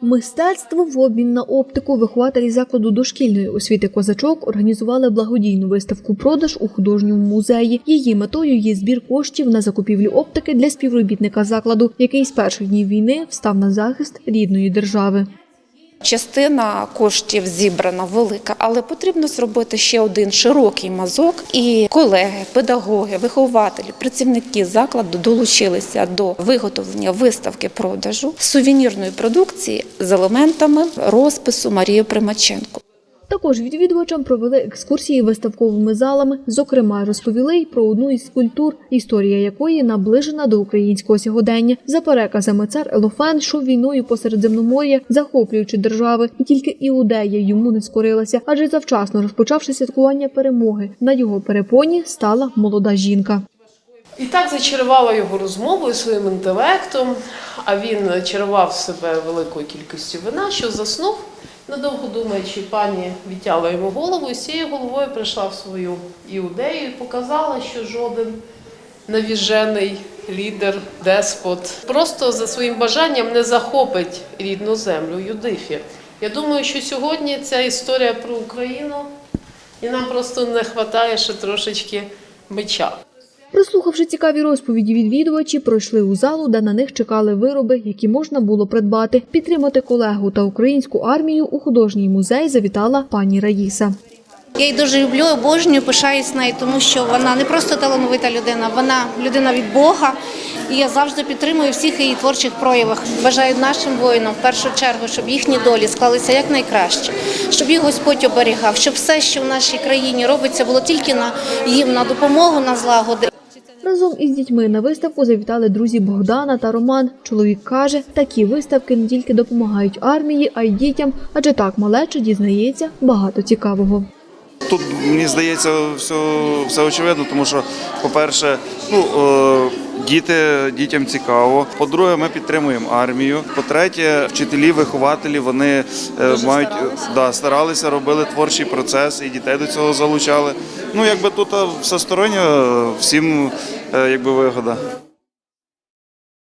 Мистецтво в обмін на оптику вихователі закладу дошкільної освіти козачок організували благодійну виставку продаж у художньому музеї. Її метою є збір коштів на закупівлю оптики для співробітника закладу, який з перших днів війни встав на захист рідної держави. Частина коштів зібрана велика, але потрібно зробити ще один широкий мазок. І колеги, педагоги, вихователі, працівники закладу долучилися до виготовлення виставки продажу сувенірної продукції з елементами розпису Марії Примаченко. Також відвідувачам провели екскурсії виставковими залами. Зокрема, розповіли й про одну із скульптур, історія якої наближена до українського сьогодення. За переказами цар Елофен йшов війною по Середземномор'я, захоплюючи держави, і тільки іудея йому не скорилася, адже завчасно розпочавши святкування перемоги. На його перепоні стала молода жінка. І так зачарувала його розмовою своїм інтелектом, а він чарував себе великою кількістю вина, що заснув, недовго думаючи, пані відтяла йому голову, і з цією головою прийшла в свою іудею і показала, що жоден навіжений лідер, деспот просто за своїм бажанням не захопить рідну землю Юдифі. Я думаю, що сьогодні ця історія про Україну, і нам просто не вистачає ще трошечки меча. Прослухавши цікаві розповіді відвідувачі, пройшли у залу, де на них чекали вироби, які можна було придбати. Підтримати колегу та українську армію у художній музей завітала пані Раїса. Я її дуже люблю, обожнюю, пишаюсь нею, тому що вона не просто талановита людина, вона людина від Бога. І я завжди підтримую всіх її творчих проявах. Бажаю нашим воїнам в першу чергу, щоб їхні долі склалися якнайкраще, щоб їх Господь оберігав, щоб все, що в нашій країні робиться, було тільки на їм на допомогу, на злагоди. Разом із дітьми на виставку завітали друзі Богдана та Роман. Чоловік каже, такі виставки не тільки допомагають армії, а й дітям, адже так малеча дізнається багато цікавого. Тут мені здається все, все очевидно, тому що, по-перше, ну е, діти дітям цікаво. По-друге, ми підтримуємо армію. По-третє, вчителі, вихователі вони е, мають старалися. да, старалися, робили творчий процес і дітей до цього залучали. Ну якби тут е, всесторонньо е, всім е, якби вигода.